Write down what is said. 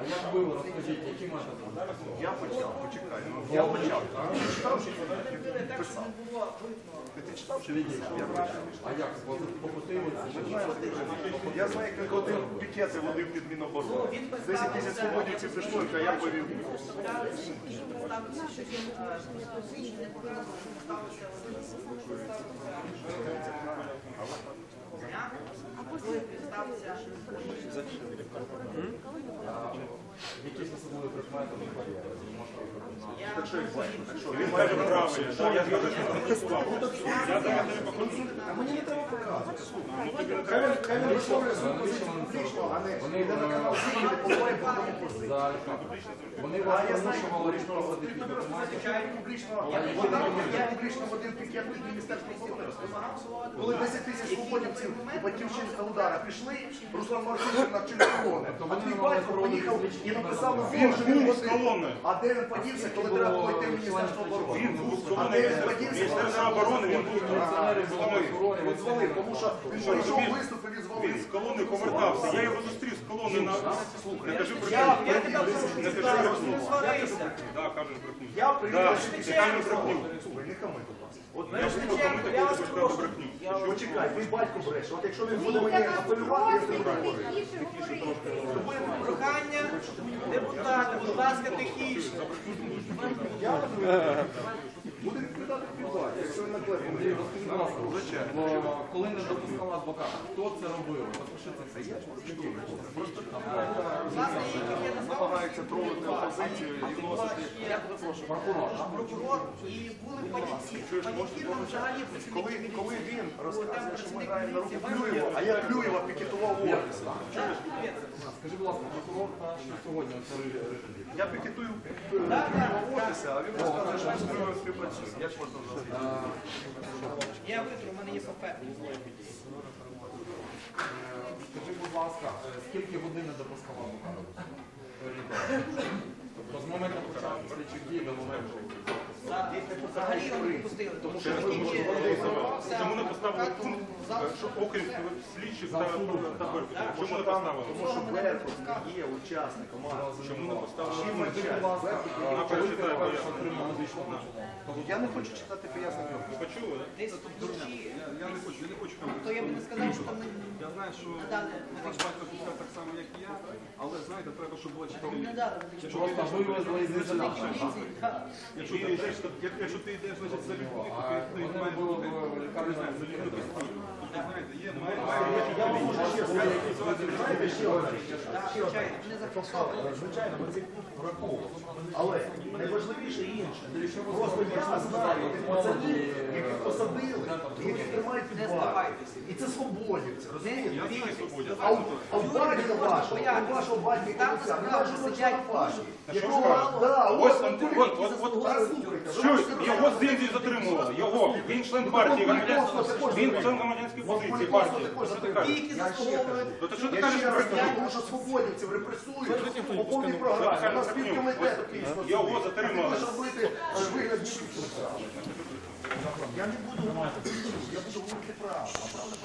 А як було, розкажіть, які методи? Я почав, почекай. Ну, я почав. Ти читав, що я писав? Ти читав, що я писав? Я. А як? Покотили? Я знаю, як один пікети водив під Міноборони. 10 тисяч свободівців прийшло, і я повів. Якісь особливі предмети не розповідати? Так що бачу, так що? Він каже правильно, що я не. Мені треба Вони вас я знаю, примушували публічно, відправити ти документи. я публічно водив пікет від Міністерства оборони. Коли 10 тисяч свободівців і батьківщини Калудара пішли, Руслан Марсович на чолі колони. А твій батько поїхав і написав у Він він. А де він подівся, коли треба в Міністерство оборони? Він був він Міністерства подівся? Міністерства оборони, він був охорони, Він звалив, тому що він прийшов розумієш? виступ і він Він звалив. з колони повертався. Я його зустрів з колони на... Не кажи я, Не кажи слово. Так, кажеш брехню. я приїхав. ти кажеш брехню. Слухай, не хами, будь ласка. От хочеш сказати брехню. Почекай, твій батько бреше. От якщо він буде мені апелювати, я з ним. Прохання, депутати, будь ласка, тихіше. Я. Буде відповідати твій якщо він наклепає. Коли не допускала адвоката, хто це робив? Яких я назвав, Намагається тролити опозицію і вносити. Прокурор, прокурор і були паніці. Паніки нам взагалі Коли, коли він розказує, що ми граємо на руку Клюєва, а я Клюєва пікетував офіс. Скажіть, будь ласка, прокурор та що сьогодні? Я пікетую в офісі, а він розказує, що ми співпрацюємо. Як можна? Я витру, у мене є папер. Скажіть, будь ласка, е, скільки годин не допускала. Тобто з моменту початку слідчих дій до моменту. Взагалі його не пустили. Тому що Чому не поставили пункт, що окрім слідчих та та Беркута? Чому не поставили? Тому що Беркут не є учасником акції. Чому не поставили? Чим Вона вперше пояснення. Я не хочу читати пояснення. Ви почули, так? десь в душі. Я не хочу, я не хочу То я б не сказав, що там не Я знаю, що ваш батько писав так само, як і я, але знаєте, треба, щоб не дали. Просто вивезли із інтернату. Якщо ти йдеш, як- якщо ти йдеш, значить за людьми, то ти, ти маєш бути. лікарні за людьми постійно. Знаєте, є, має, Я вам можу ще сказати, знаєте, ще одне. Ще одне. Не зафіксовано. Звичайно, ми цей пункт враховуємо. Але найважливіше інше. Просто я знаю пацанів, вартою. І це свободівці, розумієте? А у, а у батька вашого, у вашого батька Там Іванця, насправді жодного сидять партії. Якого, да, Ось он, от, от, от, Послухайте, його з Індії затримували, його. Він член партії, громадянської- він член громадянської позиції партії. Що ти кажеш? Які заслуговують. Ну то що ти Я кажеш? ще раз кажу, тому що свободівців репресують. По повній програмі. У нас співкомітету Київського Його затримали. Робити Я не буду говорити, я буду говорити правду.